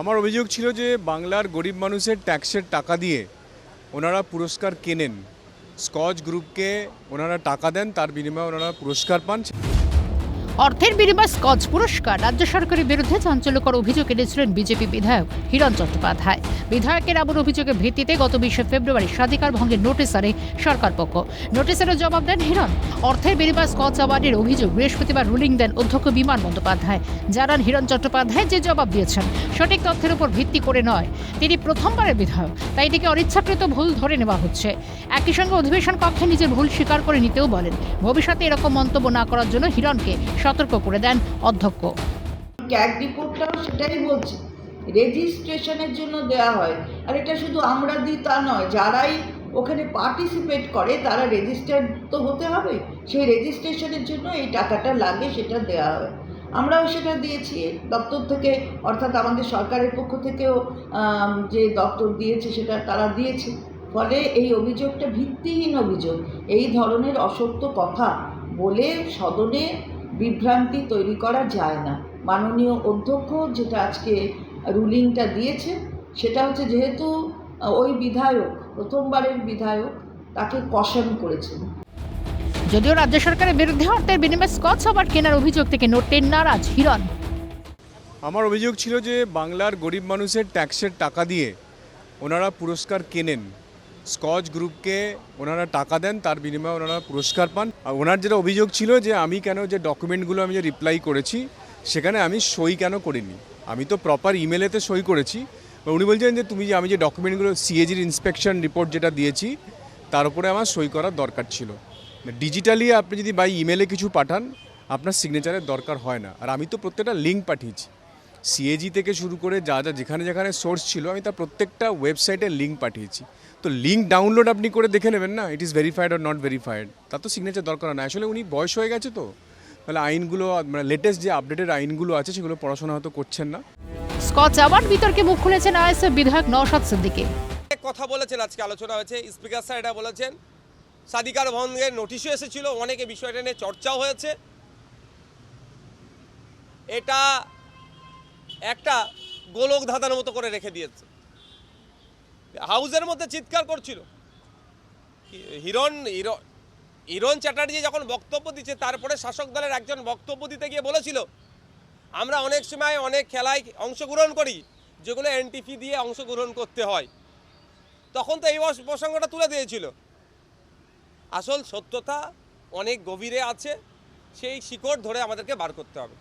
আমার অভিযোগ ছিল যে বাংলার গরিব মানুষের ট্যাক্সের টাকা দিয়ে ওনারা পুরস্কার কেনেন। স্কচ গ্রুপকে ওনারা টাকা দেন, তার বিনিময়ে ওনারা পুরস্কার পান। অর্থের বিনিময়ে স্কচ পুরস্কার। রাজ্য সরকারের বিরুদ্ধে চাঞ্চল্যকর অভিযোগ এনেছিলেন বিজেপি বিধায়ক হিরণ চট্টোপাধ্যায়। বিধায়কের এমন অভিযোগের ভিত্তিতে গত বিশে ফেব্রুয়ারি স্বাধিকার ভঙ্গের নোটিশ আনে সরকার পক্ষ। নোটিশেরও জবাব দেন হিরণ। অর্থের বিনিময়ে স্কচ অ্যাওয়ার্ডের অভিযোগ বৃহস্পতিবার রুলিং দেন অধ্যক্ষ বিমান বন্দ্যোপাধ্যায়। জানান হিরণ চট্টোপাধ্যায় যে জবাব দিয়েছেন, সঠিক তথ্যের উপর ভিত্তি করে নয়। তিনি প্রথমবারের বিধায়ক, তাই এটিকে অনিচ্ছাকৃত ভুল ধরে নেওয়া হচ্ছে। একই সঙ্গে অধিবেশন কক্ষে নিজের ভুল স্বীকার করে নিতেও বলেন। ভবিষ্যতে এরকম মন্তব্য না করার জন্য হিরণকে সতর্ক করে দেন অধ্যক্ষ। ক্যাগ রিপোর্টটাও সেটাই বলছে। রেজিস্ট্রেশনের জন্য দেওয়া হয়। আর এটা শুধু আমরা দিই তা নয়, যারাই ওখানে পার্টিসিপেট করে তারা রেজিস্টার তো হতে হবে। সেই রেজিস্ট্রেশনের জন্য এই টাকাটা লাগে, সেটা দেওয়া হয়। আমরাও সেটা দিয়েছি। দপ্তর থেকে, অর্থাৎ আমাদের সরকারের পক্ষ থেকেও যে দপ্তর দিয়েছে সেটা তারা দিয়েছে। ফলে এই অভিযোগটা ভিত্তিহীন অভিযোগ। এই ধরনের অসত্য কথা বলে সদনে বিভ্রান্তি তৈরি করা যায় না। মাননীয় অধ্যক্ষ যেটা আজকে রুলিংটা দিয়েছে সেটা হচ্ছে যেহেতু ওই বিধায়ক প্রথমবারের বিধায়ক তাকে কশন করেছেন। যদিও রাজ্য সরকারের বিরুদ্ধে অর্থের বিনিময়ে স্কচ অ্যাওয়ার্ড কেনার অভিযোগ থেকে নোটেন নারাজ হিরণ। আমার অভিযোগ ছিল যে বাংলার গরিব মানুষের ট্যাক্সের টাকা দিয়ে ওনারা পুরস্কার কেনেন। স্কচ গ্রুপকে ওনারা টাকা দেন, তার বিনিময়ে ওনারা পুরস্কার পান। আর ওনার যেটা অভিযোগ ছিল যে আমি কেন যে ডকুমেন্টগুলো আমি যে রিপ্লাই করেছি, সেখানে আমি সই কেন করিনি? আমি তো প্রপার ইমেলেতে সই করেছি। উনি বলছেন যে তুমি যে আমি যে ডকুমেন্টগুলো সিএজির ইন্সপেকশন রিপোর্ট যেটা দিয়েছি, তার উপরে আমার সই করার দরকার ছিল। ডিজিটালি আপনি যদি বাই ইমেলে কিছু পাঠান, আপনার সিগনেচারের দরকার হয় না। আর আমি তো প্রত্যেকটা লিঙ্ক পাঠিয়েছি। সিএজি থেকে শুরু করে যা যা যেখানে যেখানে সোর্স ছিল আমি তার প্রত্যেকটা ওয়েবসাইটে লিঙ্ক পাঠিয়েছি। তো লিঙ্ক ডাউনলোড আপনি করে দেখে নেবেন না ইট ইজ ভেরিফাইড আর নট ভেরিফাইড তার তো সিগনেচার দরকার না। আসলে উনি বয়স হয়ে গেছে তো। তাহলে আইনগুলো মানে লেটেস্ট যে আপডেটেড আইনগুলো আছে সেগুলো পড়াশোনা হয়তো করছেন না। স্কচ অ্যাওয়ার্ড বিতর্কে মুখ খুলেছেন আইএসএফ বিধায়ক নওশাদ সিদ্দিকী। কথা বলেছেন আজকে আলোচনা হয়েছে। স্পিকার স্যার এটা বলেছেন সাদিকার ভঙ্গের নোটিশও এসেছিল অনেকে বিষয়টা নিয়ে চর্চাও হয়েছে। এটা একটা গোলক ধাঁধার মতো করে রেখে দিয়েছে। হাউসের মধ্যে চিৎকার করছিল। হিরণ হিরণ- হিরণ চ্যাটার্জি যখন বক্তব্য দিচ্ছে, তারপরে শাসক দলের একজন বক্তব্য দিতে গিয়ে বলেছিল, আমরা অনেক সময় অনেক খেলায় অংশগ্রহণ করি, যেগুলো এনটিপি দিয়ে অংশগ্রহণ করতে হয়। তখন তো এই প্রসঙ্গটা তুলে দিয়েছিল। আসল সত্যতা অনেক গভীরে আছে, সেই শিকড় ধরে আমাদেরকে বার করতে হবে।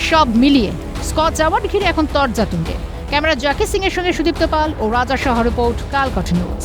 সব মিলিয়ে স্কচ অ্যাওয়ার্ড ঘিরে এখন তর্জা তুঙ্গে। ক্যামেরা জাকি সিং এর সঙ্গে সুদীপ্ত পাল ও রাজা শাহ রিপোর্ট কালকট নিউজ।